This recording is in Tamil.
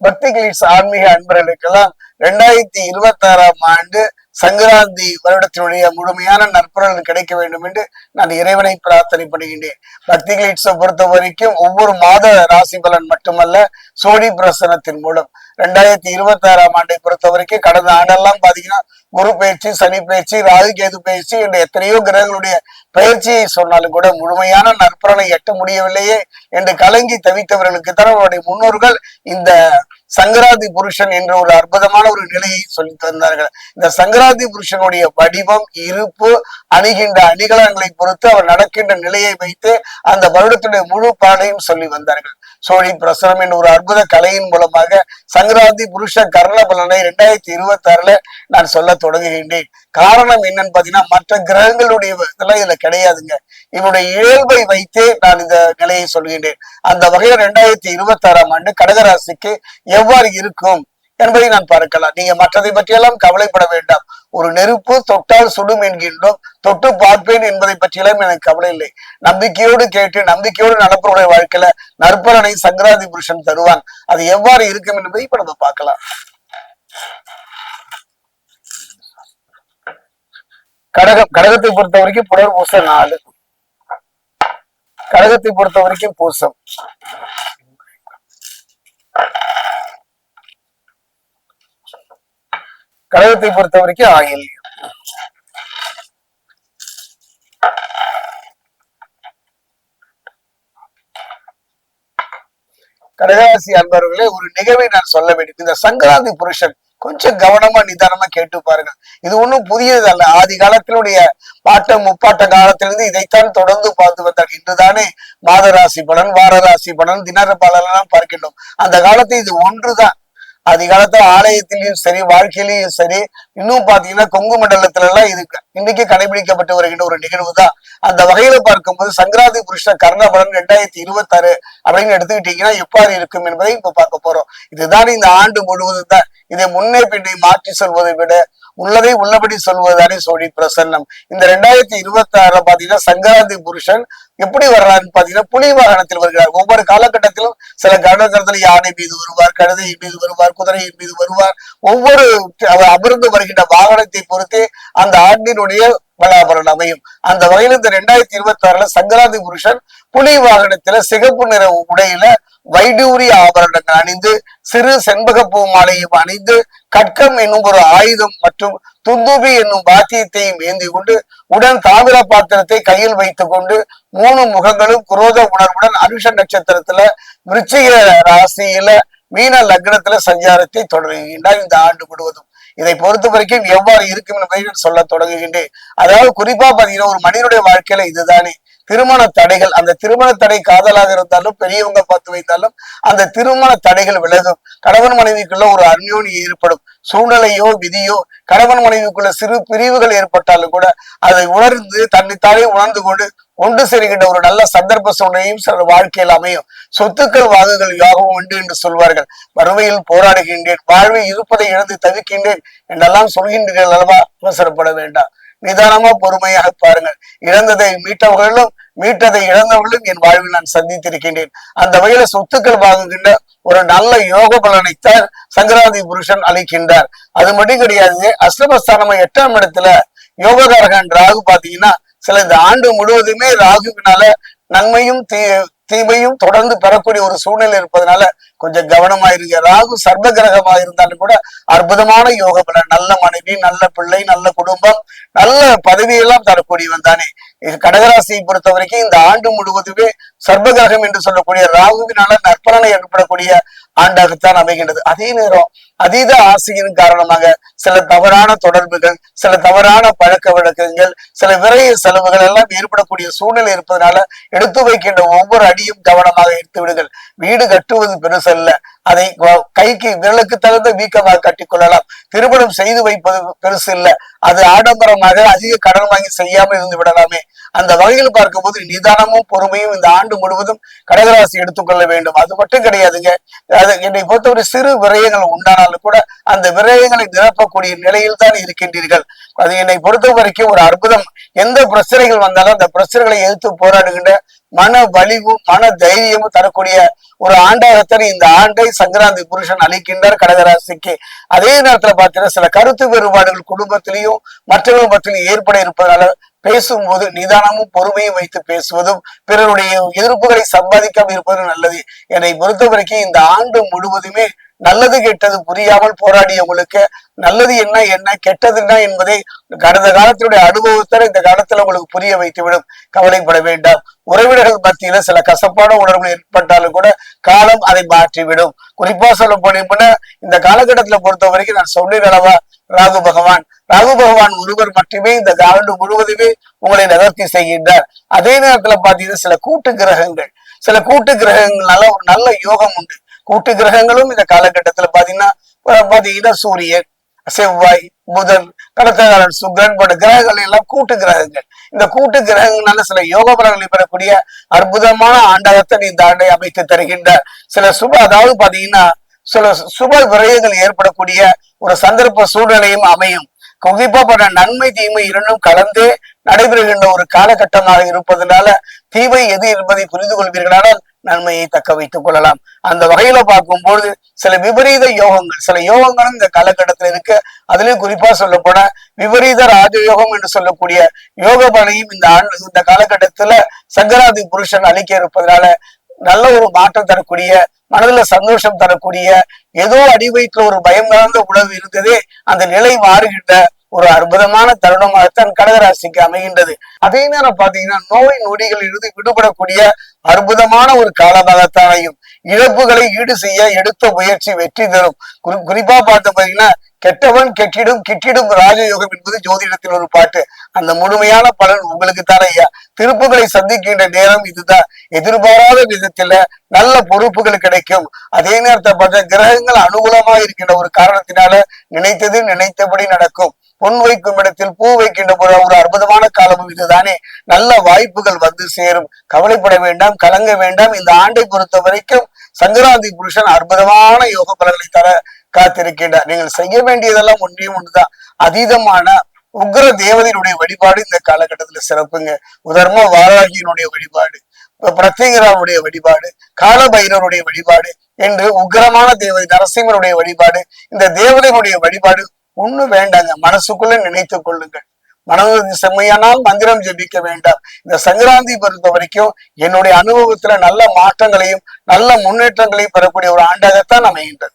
பக்தி ஆன்மீக அன்பர்களுக்கெல்லாம் ரெண்டாயிரத்தி இருபத்தி ஆறாம் ஆண்டு சங்கராந்தி வருடத்தினுடைய முழுமையான நற்பலன் கிடைக்க வேண்டும் என்று நான் இறைவனை பிரார்த்தனை பண்ணுகின்றேன் பக்தி கிளீட்ஸை பொறுத்த வரைக்கும் ஒவ்வொரு மாத ராசி பலன் மட்டுமல்ல சோழி பிரசனத்தின் மூலம். ரெண்டாயிரத்தி இருபத்தி ஆறாம் ஆண்டை பொறுத்த வரைக்கும் கடந்த ஆண்டெல்லாம் பாத்தீங்கன்னா குரு பயிற்சி சனி பயிற்சி ராகு கேது பயிற்சி என்ற எத்தனையோ கிரகங்களுடைய பயிற்சியை சொன்னாலும் கூட முழுமையான நற்பலனை எட்ட முடியவில்லையே என்று கலங்கி தவித்தவர்களுக்கு தான் அவருடைய முன்னோர்கள் இந்த சங்கராதி புருஷன் என்ற ஒரு அற்புதமான ஒரு நிலையை சொல்லி தந்தார்கள். இந்த சங்கராதி புருஷனுடைய வடிவம் இருப்பு அணிகின்ற அணிகலன்களை பொறுத்து அவர் நடக்கின்ற நிலையை வைத்து அந்த வருடத்துடைய முழு பாடையும் சொல்லி வந்தார்கள். சோழி பிரசனம் என்ற ஒரு அற்புத கலையின் மூலமாக சங்கராந்தி புருஷ கர்ண பலனை இரண்டாயிரத்தி இருபத்தி ஆறுல நான் சொல்ல தொடங்குகின்றேன். காரணம் என்னன்னு பாத்தீங்கன்னா மற்ற கிரகங்களுடைய இதெல்லாம் இதுல கிடையாதுங்க. இவருடைய இயல்பை வைத்தே நான் இந்த நிலையை சொல்கின்றேன். அந்த வகையில் ரெண்டாயிரத்தி இருபத்தி ஆறாம் ஆண்டு கடகராசிக்கு எவ்வாறு இருக்கும்? என்பதை நான் பார்க்கலாம். நீங்க மற்றதை பற்றியெல்லாம் கவலைப்பட வேண்டாம். ஒரு நெருப்பு தொட்டால் சுடும் என்கின்றோம். தொட்டு பார்ப்பேன் என்பதை பற்றியெல்லாம் எனக்கு கவலை இல்லை. நம்பிக்கையோடு கேட்டு நம்பிக்கையோடு நடப்பவருடைய வாழ்க்கையில நற்பலனை சங்கராதி புருஷன் தருவான். அது எவ்வாறு இருக்கும் என்பதை இப்ப நம்ம பார்க்கலாம். கடகம் கடகத்தை பொறுத்த வரைக்கும் புலர் பூச நாலு. கடகத்தை பொறுத்த வரைக்கும் பூசம். கடகத்தை பொறுத்த வரைக்கும் ஆயில் கடகராசி அன்பர்களே ஒரு நிகழ்வை நான் சொல்ல வேண்டும். இந்த சங்கராந்தி புருஷன் கொஞ்சம் கவனமா நிதானமா கேட்டு பாருங்க இது ஒண்ணும் புதியது அல்ல ஆதி காலத்தினுடைய பாட்ட முப்பாட்ட காலத்திலிருந்து இதைத்தான் தொடர்ந்து பார்த்து வந்தார். இன்றுதானே மாத ராசி பலன் வார ராசி பலன் தினர பலன் எல்லாம் பார்க்கின்றோம். அந்த காலத்தில் இது ஒன்றுதான். அதிகாலத்துல ஆலயத்திலையும் சரி வாழ்க்கையிலையும் சரி இன்னும் பாத்தீங்கன்னா கொங்கு மண்டலத்துல எல்லாம் இது இன்னைக்கு கடைபிடிக்கப்பட்டு வருகின்ற ஒரு நிகழ்வு தான் அந்த வகையில பார்க்கும்போது சங்கராதி புருஷ கர்ணபலன் ரெண்டாயிரத்தி இருபத்தி ஆறு அப்படின்னு எடுத்துக்கிட்டீங்கன்னா எவ்வாறு இருக்கும் என்பதை இப்ப பார்க்க போறோம். இதுதான் இந்த ஆண்டு முழுவதும் தான். இதை முன்னே பின்னே மாற்றி சொல்வதை விட உள்ளதை உள்ளபடி சொல்வதுதானே சோழி பிரசன்னம். இந்த ரெண்டாயிரத்தி இருபத்தி ஆறுல பாத்தீங்கன்னா சங்கராந்தி புருஷன் எப்படி வர்றாருன்னு பாத்தீங்கன்னா புலி வாகனத்தில் வருகிறார். ஒவ்வொரு காலகட்டத்திலும் சில காலகட்டத்தில் யானை மீது வருவார் கழுதை மீது வருவார் குதிரையின் மீது வருவார். ஒவ்வொரு அவர் அமர்ந்து வருகின்ற வாகனத்தை பொறுத்தே அந்த ஆண்டினுடைய பலாபலன் அமையும். அந்த வகையில் இந்த ரெண்டாயிரத்தி இருபத்தி ஆறுல சங்கராந்தி புருஷன் புலி வாகனத்துல சிகப்பு நிற உடையில வைடூரிய ஆபரணங்கள் அணிந்து சிறு செண்பகப்பூ மாலையும் அணிந்து கட்கம் என்னும் ஒரு ஆயுதம் மற்றும் துந்துபி என்னும் வாத்தியத்தையும் ஏந்தி கொண்டு உடன் தாமிர பாத்திரத்தை கையில் வைத்துக் கொண்டு மூணு முகங்களும் குரோத உணர்வுடன் அனுஷ நட்சத்திரத்துல விருச்சிக ராசியில மீன லக்னத்துல சஞ்சாரத்தை தொடங்குகின்றார் இந்த ஆண்டு முழுவதும். இதை பொறுத்த வரைக்கும் எவ்வாறு இருக்கும் என்பதை சொல்ல தொடங்குகின்றேன். அதாவது குறிப்பா பாத்தீங்கன்னா ஒரு மனிதனுடைய வாழ்க்கையில இதுதானே. திருமண தடைகள் அந்த திருமண தடை காதலாக இருந்தாலும் பெரியவங்க பார்த்து வைத்தாலும் அந்த திருமண தடைகள் விலகும். கணவன் மனைவிக்குள்ள ஒரு அந்யோனி ஏற்படும். சூழ்நிலையோ விதியோ கணவன் மனைவிக்குள்ள சிறு பிரிவுகள் ஏற்பட்டாலும் கூட அதை உணர்ந்து தன்னைத்தானே உணர்ந்து கொண்டு ஒன்று சேருகின்ற ஒரு நல்ல சந்தர்ப்ப சூழ்நிலையும் சில வாழ்க்கையில் அமையும். சொத்துக்கள் வாங்குகள் யாகவும் உண்டு என்று சொல்வார்கள். வறுமையில் போராடுகின்றேன் வாழ்வை இருப்பதை இழந்து தவிக்கின்றேன் என்றெல்லாம் சொல்கின்றீர்கள் அல்லவா? அவசரப்பட வேண்டாம். நிதானமா பொறுமையாக பாருங்கள். இழந்ததை மீட்டவர்களும் மீட்டதை இழந்தவர்களும் என் வாழ்வில் நான் சந்தித்திருக்கின்றேன். அந்த வகையில சொத்துக்கள் வாங்குகின்ற ஒரு நல்ல யோக பலனைத்தான் சங்கராதி புருஷன் அளிக்கின்றார். அது மட்டும் கிடையாது அஷ்டமஸ்தானமா எட்டாம் இடத்துல யோககாரகன் ராகு பாத்தீங்கன்னா சில இந்த ஆண்டு முழுவதுமே ராகுவினால நன்மையும் தீ தீமையும் தொடர்ந்து பெறக்கூடிய ஒரு சூழ்நிலை இருப்பதனால கொஞ்சம் கவனமா இருங்க ராகு சர்வ கிரகமா இருந்தாலும் கூட அற்புதமான யோக பலன் நல்ல மனைவி நல்ல பிள்ளை நல்ல குடும்பம் நல்ல பதவியெல்லாம் தரக்கூடியவன் தானே. கடகராசியை பொறுத்த வரைக்கும் இந்த ஆண்டு முழுவதுமே சர்வகிரகம் என்று சொல்லக்கூடிய ராகுவினால நற்பலனை ஏற்படக்கூடிய ஆண்டாகத்தான் அமைகின்றது. அதே நேரம் அதீத ஆசையின் காரணமாக சில தவறான தொடர்புகள் சில தவறான பழக்க வழக்கங்கள் சில விரைய செலவுகள் எல்லாம் ஏற்படக்கூடிய சூழ்நிலை இருப்பதனால எடுத்து வைக்கின்ற ஒவ்வொரு அடியும் கவனமாக எடுத்து விடுங்கள். வீடு கட்டுவது பெருசல்ல அதை கைக்கு விரலுக்கு தகுந்த வீக்கமாக கட்டி கொள்ளலாம். திருமணம் செய்து வைப்பது பெருசு இல்ல. அது ஆடம்பரமாக அதிக கடன் வாங்கி செய்யாமல் இருந்து விடலாமே. அந்த வகையில் பார்க்கும்போது நிதானமும் பொறுமையும் இந்த ஆண்டு ஆண்டு முழுவதும் கடகராசி எடுத்துக்கொள்ள வேண்டும். அது மட்டும் கிடையாதுங்க. அது என்னை பொறுத்தவரை சிறு விரயங்கள் உண்டானாலும் கூட அந்த விரயங்களை நிரப்பக்கூடிய நிலையில் தான் இருக்கின்றீர்கள். அது என்னை பொறுத்த வரைக்கும் ஒரு அற்புதம். எந்த பிரச்சனைகள் வந்தாலும் அந்த பிரச்சனைகளை எதிர்த்து போராடுகின்ற மன வலிவும் மன தைரியமும் தரக்கூடிய ஒரு ஆண்டாகத்தான் இந்த ஆண்டை சங்கராந்தி புருஷன் அளிக்கின்றார் கடகராசிக்கு. அதே நேரத்துல பாத்தீங்கன்னா சில கருத்து வேறுபாடுகள் குடும்பத்திலையும் மற்றவர்கள் மத்தியிலும் ஏற்பட இருப்பதனால பேசும்போது நிதானமும் பொறுமையும் வைத்து பேசுவதும் பிறருடைய எதிர்ப்புகளை சம்பாதிக்காமல் இருப்பதும் நல்லது. என்னை பொறுத்தவரைக்கும் இந்த ஆண்டு முழுவதுமே நல்லது கெட்டது புரியாமல் போராடியவங்களுக்கு நல்லது என்ன என்ன கெட்டது என்ன என்பதை கடந்த காலத்தினுடைய அனுபவத்தில் இந்த காலத்துல உங்களுக்கு புரிய வைத்துவிடும். கவலைப்பட வேண்டாம். உறவினர்கள் மத்தியில சில கசப்பான உணர்வுகள் ஏற்பட்டாலும் கூட காலம் அதை மாற்றிவிடும். குறிப்பா சொல்ல போனீங்கன்னா இந்த காலகட்டத்துல பொறுத்த வரைக்கும் நான் சொன்னேன் அளவா ராகு பகவான். ராகு பகவான் ஒருவர் மட்டுமே இந்த ஆண்டு முழுவதுமே உங்களை நகர்த்தி செய்கின்றார். அதே நேரத்துல பாத்தீங்கன்னா சில கூட்டு கிரகங்கள். சில கூட்டு கிரகங்கள்னால ஒரு நல்ல யோகம் உண்டு. கூட்டு கிரகங்களும் இந்த காலகட்டத்துல பாத்தீங்கன்னா பாத்தீங்கன்னா சூரியன் செவ்வாய் புதன் கடத்தகாரன் சுக்ரன் போன்ற கிரகங்கள் எல்லாம் கூட்டு கிரகங்கள் இந்த கூட்டு கிரகங்களால சில யோக பலன்களை பெறக்கூடிய அற்புதமான ஆண்டகத்தை இந்த ஆண்டை அமைத்து தருகின்றார். சில சுப அதாவது பாத்தீங்கன்னா சில சுப விரயங்கள் ஏற்படக்கூடிய ஒரு சந்தர்ப்ப சூழ்நிலையும் அமையும். குறிப்பா பல நன்மை தீமை இரண்டும் கலந்தே நடைபெறுகின்ற ஒரு காலகட்டமாக இருப்பதனால தீமை எது என்பதை புரிந்து கொள்வீர்களானால் நன்மையை தக்க வைத்துக் கொள்ளலாம். அந்த வகையில பார்க்கும்போது சில விபரீத யோகங்கள் சில யோகங்களும் இந்த காலகட்டத்தில் இருக்கு. அதுலயும் குறிப்பா சொல்ல போனா விபரீத ராஜயோகம் என்று சொல்லக்கூடிய யோக பலனையும் இந்த ஆண்டு இந்த காலகட்டத்துல சங்கராதி புருஷன் அளிக்க இருப்பதனால நல்ல ஒரு மாற்றம் தரக்கூடிய மனதுல சந்தோஷம் தரக்கூடிய ஏதோ அடிவயிற்றுல ஒரு பயம் கலந்த உணவு இருந்ததே அந்த நிலை மாறுகின்ற ஒரு அற்புதமான தருணமாகத்தான் கடகராசிக்கு அமைகின்றது. அதே நேரம் பாத்தீங்கன்னா நோய் நொடிகள் இருந்து விடுபடக்கூடிய அற்புதமான ஒரு காலமாகத்தானையும் இழப்புகளை ஈடு செய்ய எடுத்த முயற்சி வெற்றி தரும். குறிப்பா பார்த்து பாத்தீங்கன்னா கெட்டவன் கெட்டிடும் கிட்டிடும் ராஜயோகம் என்பது ஜோதிடத்தில் ஒரு பாட்டு. அந்த முழுமையான பலன் உங்களுக்கு தானே ஐயா. திருப்புகளை சந்திக்கின்ற நேரம் இதுதான். எதிர்பாராத விதத்துல நல்ல பொறுப்புகள் கிடைக்கும். அதே நேரத்தை பார்த்தா கிரகங்கள் அனுகூலமாக இருக்கின்ற ஒரு காரணத்தினால நினைத்தது நினைத்தபடி நடக்கும். பொன் வைக்கும் இடத்தில் பூ வைக்கின்ற போது ஒரு அற்புதமான காலமும் இதுதானே நல்ல வாய்ப்புகள் வந்து சேரும். கவலைப்பட வேண்டாம் கலங்க வேண்டாம். இந்த ஆண்டை பொறுத்த வரைக்கும் சங்கராந்தி புருஷன் அற்புதமான யோக பலன்களை தர காத்திருக்கின்றார். நீங்கள் செய்ய வேண்டியதெல்லாம் ஒன்றே ஒன்றுதான். அதீதமான உக்ர தேவதையினுடைய வழிபாடு இந்த காலகட்டத்துல சிறப்புங்க. உதர்ம வாராகியினுடைய வழிபாடு. பிரத்யேகராவுடைய வழிபாடு காலபைரவருடைய வழிபாடு என்று உக்ரமான தேவதை நரசிம்மனுடைய வழிபாடு இந்த தேவதைகளுடைய வழிபாடு ஒண்ணும் வேண்டாங்க. மனசுக்குள்ள நினைத்துக் கொள்ளுங்கள். மனது செம்மையானால் மந்திரம் ஜெபிக்க வேண்டாம். இந்த சங்கராந்தி பொறுத்த வரைக்கும் என்னுடைய அனுபவத்துல நல்ல மாற்றங்களையும் நல்ல முன்னேற்றங்களையும் பெறக்கூடிய ஒரு ஆண்டாகத்தான் அமைகின்றது.